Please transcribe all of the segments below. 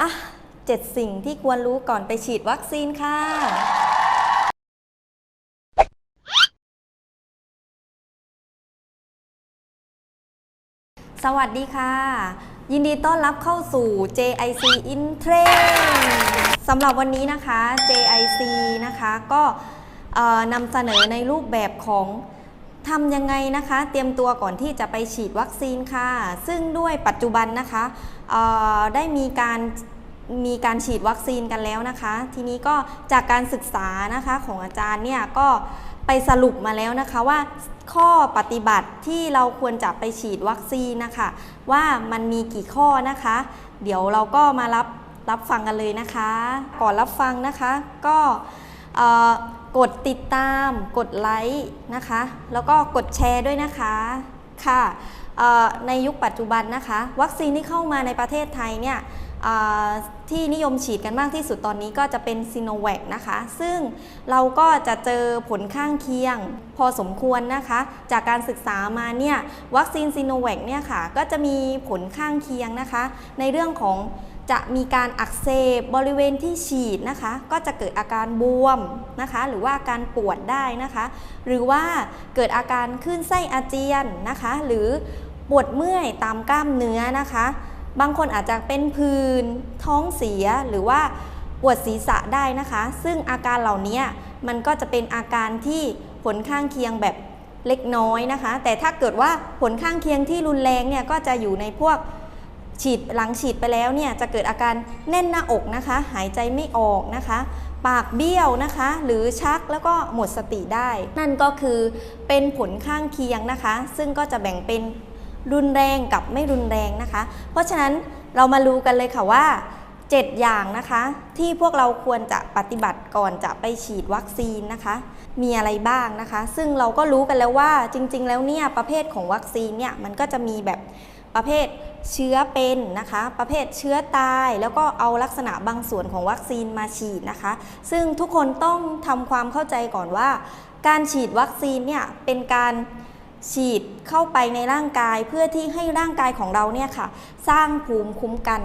อะเจ็ดสิ่งที่ควรรู้ก่อนไปฉีดวัคซีนค่ะ สวัสดีค่ะ ยินดีต้อนรับเข้าสู่ JIC in Trend สำหรับวันนี้นะคะ JIC นะคะก็นำเสนอในรูปแบบของ ทำยังไงนะคะ เตรียมตัวก่อนที่จะไปฉีดวัคซีนค่ะ ซึ่งด้วยปัจจุบันนะคะได้มีการมีการฉีดวัคซีนกันแล้วนะคะ ทีนี้ก็จากการศึกษานะคะของอาจารย์เนี่ยก็ไปสรุปมาแล้วนะคะว่าข้อปฏิบัติที่เราควรจะไปฉีดวัคซีนนะคะว่ามันมีกี่ข้อนะคะ เดี๋ยวเราก็มารับรับฟังกันเลยนะคะ ก่อนรับฟังนะคะ ก็ กดติดตาม กดไลค์นะคะ แล้วก็กดแชร์ด้วยนะคะค่ะในยุคปัจจุบันนะคะ วัคซีนที่เข้ามาในประเทศไทยเนี่ยที่นิยมฉีดกันมากที่สุดตอนนี้ก็จะเป็นซีโนแวคนะคะ ซึ่งเราก็จะเจอผลข้างเคียงพอสมควรนะคะ จากการศึกษามาเนี่ยวัคซีนซีโนแวคเนี่ยค่ะก็จะมีผลข้างเคียงนะคะ ในเรื่องของ จะมีการอักเสบบริเวณที่ฉีดนะคะ ก็จะเกิดอาการบวมนะคะ หรือว่าอาการปวดได้นะคะ หรือว่าเกิดอาการคลื่นไส้อาเจียนนะคะ หรือปวดเมื่อยตามกล้ามเนื้อนะคะ บางคนอาจจะเป็นผื่นท้องเสียหรือว่าปวดศีรษะได้นะคะ ซึ่งอาการเหล่านี้มันก็จะเป็นอาการที่ผลข้างเคียงแบบเล็กน้อยนะคะ แต่ถ้าเกิดว่าผลข้างเคียงที่รุนแรงเนี่ยก็จะอยู่ในพวก ฉีดหลังฉีดไปแล้วเนี่ยจะเกิดอาการแน่นหน้าอกนะคะ หายใจไม่ออกนะคะ ปากเบี้ยวนะคะ หรือชักแล้วก็หมดสติได้ นั่นก็คือเป็นผลข้างเคียงนะคะ ซึ่งก็จะแบ่งเป็นรุนแรงกับไม่รุนแรงนะคะ เพราะฉะนั้นเรามารู้กันเลยค่ะว่า 7 อย่างนะคะ ที่พวกเราควรจะปฏิบัติก่อนจะไปฉีดวัคซีนนะคะ มีอะไรบ้างนะคะ ซึ่งเราก็รู้กันแล้วว่าจริง ๆ แล้วเนี่ยประเภทของวัคซีนเนี่ยมันก็จะมีแบบประเภท เชื้อเป็นนะคะ ประเภทเชื้อตาย แล้วก็เอาลักษณะบางส่วนของวัคซีนมาฉีดนะคะ ซึ่งทุกคนต้องทำความเข้าใจก่อนว่า การฉีดวัคซีนเนี่ยเป็นการฉีดเข้าไปในร่างกายเพื่อที่ให้ร่างกายของเราเนี่ยค่ะ สร้างภูมิคุ้มกัน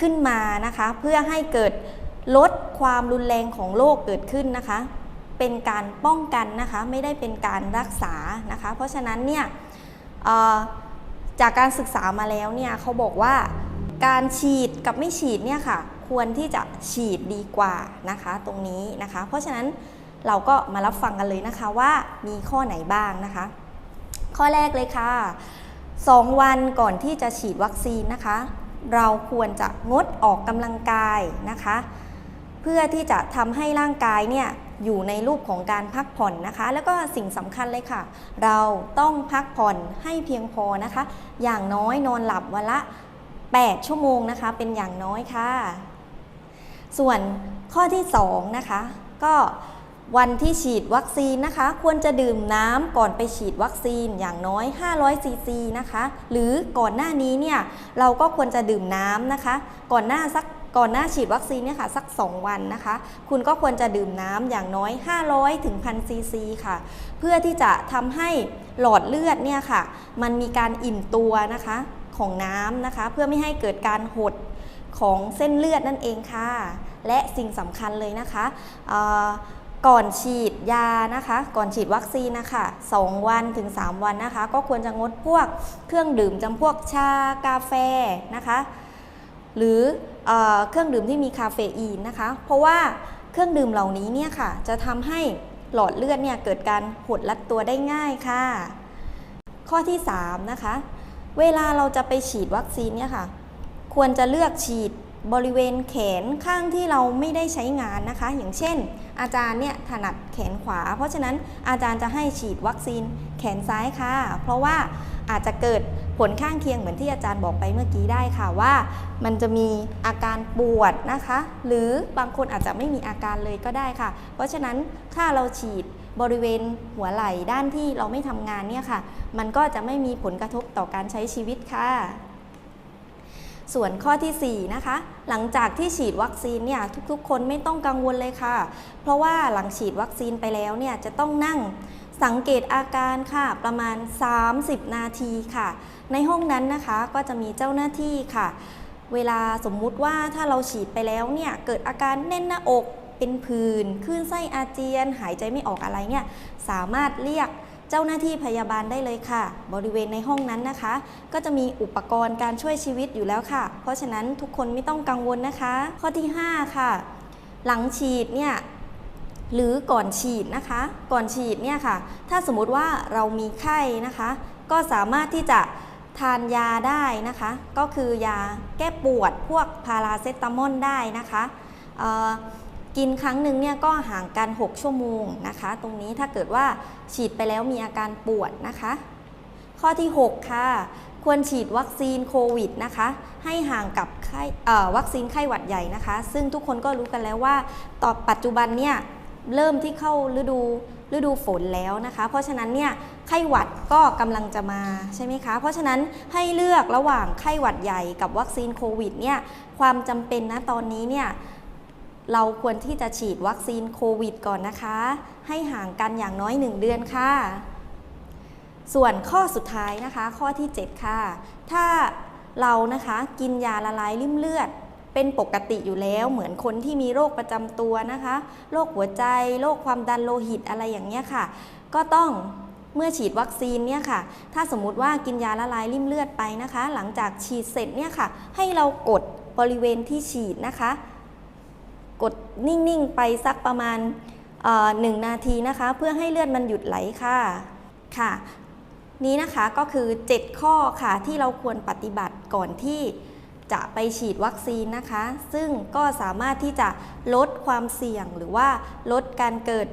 ขึ้นมานะคะ เพื่อให้เกิดลดความรุนแรงของโรคเกิดขึ้นนะคะ เป็นการป้องกันนะคะ ไม่ได้เป็นการรักษานะคะ เพราะฉะนั้นเนี่ย จากการศึกษามาแล้วเนี่ยเขาบอกว่าการฉีดกับไม่ฉีดเนี่ยค่ะ ควรที่จะฉีดดีกว่านะคะตรงนี้นะคะ เพราะฉะนั้นเราก็มารับฟังกันเลยนะคะว่ามีข้อไหนบ้างนะคะ ข้อแรกเลยค่ะ 2 วันก่อนที่จะฉีดวัคซีนนะคะ เราควรจะงดออกกำลังกายนะคะ เพื่อที่จะทำให้ร่างกายเนี่ย อยู่ในรูปของการพักผ่อนนะคะ แล้วก็สิ่งสำคัญเลยค่ะ เราต้องพักผ่อนให้เพียงพอนะคะ อย่างน้อยนอนหลับวันละ 8 ชั่วโมงนะคะ เป็นอย่างน้อยค่ะ ส่วนข้อที่2นะคะก็วันที่ฉีดวัคซีนนะคะ ควรจะดื่มน้ำก่อนไปฉีดวัคซีนอย่างน้อย 500ซีซีนะคะ หรือก่อนหน้านี้เนี่ยเราก็ควรจะดื่มน้ำนะคะ ก่อนหน้าสัก ก่อนหน้าฉีดวัคซีนเนี่ยค่ะสัก 2 วันนะคะ คุณก็ควรจะดื่มน้ำอย่างน้อย 500 ถึง 1,000 ซีซีค่ะ เพื่อที่จะทำให้หลอดเลือดเนี่ยค่ะ มันมีการอิ่มตัวนะคะของน้ำนะคะ เพื่อไม่ให้เกิดการหดของเส้นเลือดนั่นเองค่ะ และสิ่งสำคัญเลยนะคะก่อนฉีดยานะคะ ก่อนฉีดวัคซีนนะคะ2วันถึง 3 วันนะคะ ก็ควรจะงดพวกเครื่องดื่มจำพวกชากาแฟนะคะ หรือเอเครื่องดื่มที่มีคาเฟอีนนะคะ เพราะว่าเครื่องดื่มเหล่านี้เนี่ยค่ะ จะทำให้หลอดเลือดเนี่ยเกิดการหดลัดตัวได้ง่ายค่ะ ข้อที่ 3 นะคะ เวลาเราจะไปฉีดวัคซีนเนี่ยค่ะ ควรจะเลือกฉีด บริเวณแขนข้างที่เราไม่ได้ใช้งานนะคะ อย่างเช่น อาจารย์เนี่ยถนัดแขนขวา เพราะฉะนั้นอาจารย์จะให้ฉีดวัคซีนแขนซ้ายค่ะ เพราะว่าอาจจะเกิดผลข้างเคียงเหมือนที่อาจารย์บอกไปเมื่อกี้ได้ค่ะว่า มันจะมีอาการปวดนะคะ หรือบางคนอาจจะไม่มีอาการเลยก็ได้ค่ะ เพราะฉะนั้นถ้าเราฉีดบริเวณหัวไหล่ด้านที่เราไม่ทำงานเนี่ยค่ะ มันก็จะไม่มีผลกระทบต่อการใช้ชีวิตค่ะ ส่วนข้อทีสี่ 4 นะคะ หลังจากที่ฉีดวัคซีนเนี่ยทุกๆ คนไม่ต้องกังวลเลยค่ะ เพราะว่าหลังฉีดวัคซีนไปแล้วเนี่ยจะต้องนั่งสังเกตอาการค่ะประมาณ 30 นาทีค่ะ ในห้องนั้นนะคะก็จะมีเจ้าหน้าที่ค่ะ เวลาสมมุติว่าถ้าเราฉีดไปแล้วเนี่ยเกิดอาการแน่นหน้าอกเป็นผื่นคลื่นไส้อาเจียน หายใจไม่ออกอะไรเนี่ยสามารถเรียก เจ้าหน้าที่พยาบาลได้เลยค่ะ บริเวณในห้องนั้นนะคะ ก็จะมีอุปกรณ์การช่วยชีวิตอยู่แล้วค่ะ เพราะฉะนั้นทุกคนไม่ต้องกังวลนะคะ ข้อที่ 5 ค่ะ หลังฉีดเนี่ยหรือก่อนฉีดนะคะ ก่อนฉีดเนี่ยค่ะ ถ้าสมมติว่าเรามีไข้นะคะ ก็สามารถที่จะทานยาได้นะคะ ก็คือยาแก้ปวดพวกพาราเซตามอลได้นะคะเอ่อ กินครั้งหนึ่งเนี่ยก็ห่างกัน 6 ชั่วโมงนะคะ ตรงนี้ถ้าเกิดว่าฉีดไปแล้วมีอาการปวดนะคะ ข้อที่ 6 ค่ะ ควรฉีดวัคซีนโควิดนะคะ ให้ห่างกับไข้วัคซีนไข้หวัดใหญ่นะคะ ซึ่งทุกคนก็รู้กันแล้วว่าต่อปัจจุบันเนี่ยเริ่มที่เข้าฤดูฤดูฝนแล้วนะคะ เพราะฉะนั้นเนี่ยไข้หวัดก็กำลังจะมาใช่ไหมคะ เพราะฉะนั้นให้เลือกระหว่างไข้หวัดใหญ่กับวัคซีนโควิดเนี่ยความจำเป็นนะตอนนี้เนี่ย เราควรที่จะฉีดวัคซีนโควิดก่อนนะคะ ให้ห่างกันอย่างน้อย 1 เดือนค่ะ ส่วนข้อสุดท้ายนะคะ ข้อที่ 7 ค่ะ ถ้าเรานะคะกินยาละลายริ่มเลือด เป็นปกติอยู่แล้ว เหมือนคนที่มีโรคประจำตัวนะคะ โรคหัวใจ โรคความดันโลหิตอะไรอย่างเงี้ยค่ะ ก็ต้องเมื่อฉีดวัคซีนเนี่ยค่ะ ถ้าสมมุติว่ากินยาละลายริ่มเลือดไปนะคะ หลังจากฉีดเสร็จเนี่ยค่ะ ให้เรากดบริเวณที่ฉีดนะคะ กดนิ่งๆ ไปสักประมาณหนึ่งนาทีนะคะ เพื่อให้เลือดมันหยุดไหลค่ะค่ะ นี้นะคะก็คือ 7 ข้อค่ะที่เราควรปฏิบัติก่อนที่จะไปฉีดวัคซีนนะคะ ซึ่งก็สามารถที่จะลดความเสี่ยงหรือว่าลดการเกิด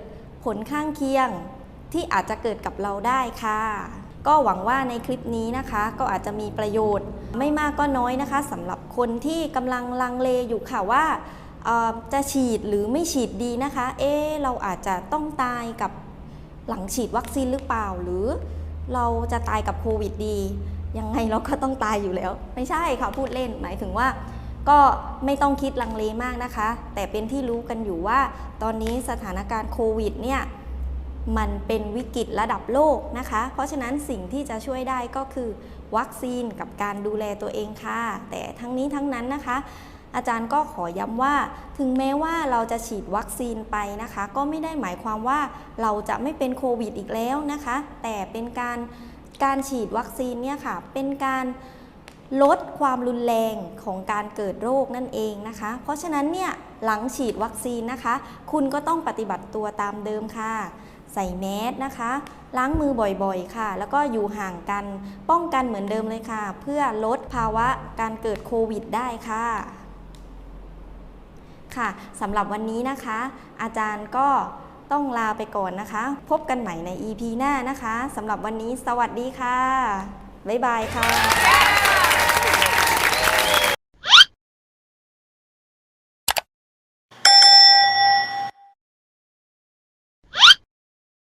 ผลข้างเคียงที่อาจจะเกิดกับเราได้ค่ะ ก็หวังว่าในคลิปนี้นะคะ ก็อาจจะมีประโยชน์ไม่มากก็น้อยนะคะสำหรับคนที่กำลังลังเลอยู่ค่ะว่า จะฉีดหรือไม่ฉีดดีนะคะ เอ๊เราอาจจะต้องตายกับหลังฉีดวัคซีนหรือเปล่า หรือเราจะตายกับโควิดดี ยังไงเราก็ต้องตายอยู่แล้ว ไม่ใช่ค่ะพูดเล่นหมายถึงว่า ก็ไม่ต้องคิดลังเลมากนะคะ แต่เป็นที่รู้กันอยู่ว่า ตอนนี้สถานการณ์โควิดเนี่ยมันเป็นวิกฤตระดับโลกนะคะ เพราะฉะนั้นสิ่งที่จะช่วยได้ก็คือ วัคซีนกับการดูแลตัวเองค่ะ แต่ทั้งนี้ทั้งนั้นนะคะ อาจารย์ก็ขอย้ำว่า ถึงแม้ว่าเราจะฉีดวัคซีนไปนะคะ ก็ไม่ได้หมายความว่าเราจะไม่เป็นโควิดอีกแล้วนะคะ แต่เป็นการการฉีดวัคซีนเนี่ยค่ะ เป็นการลดความรุนแรงของการเกิดโรคนั่นเองนะคะ เพราะฉะนั้นเนี่ยหลังฉีดวัคซีนนะคะ คุณก็ต้องปฏิบัติตัวตามเดิมค่ะ ใส่แมสนะคะ ล้างมือบ่อยๆค่ะ แล้วก็อยู่ห่างกันป้องกันเหมือนเดิมเลยค่ะ เพื่อลดภาวะการเกิดโควิดได้ค่ะ ค่ะสำหรับวันนี้นะคะ อาจารย์ก็ต้องลาไปก่อนนะคะ พบกันใหม่ใน EP หน้านะคะสำหรับวันนี้สวัสดีค่ะ บ๊ายบายค่ะ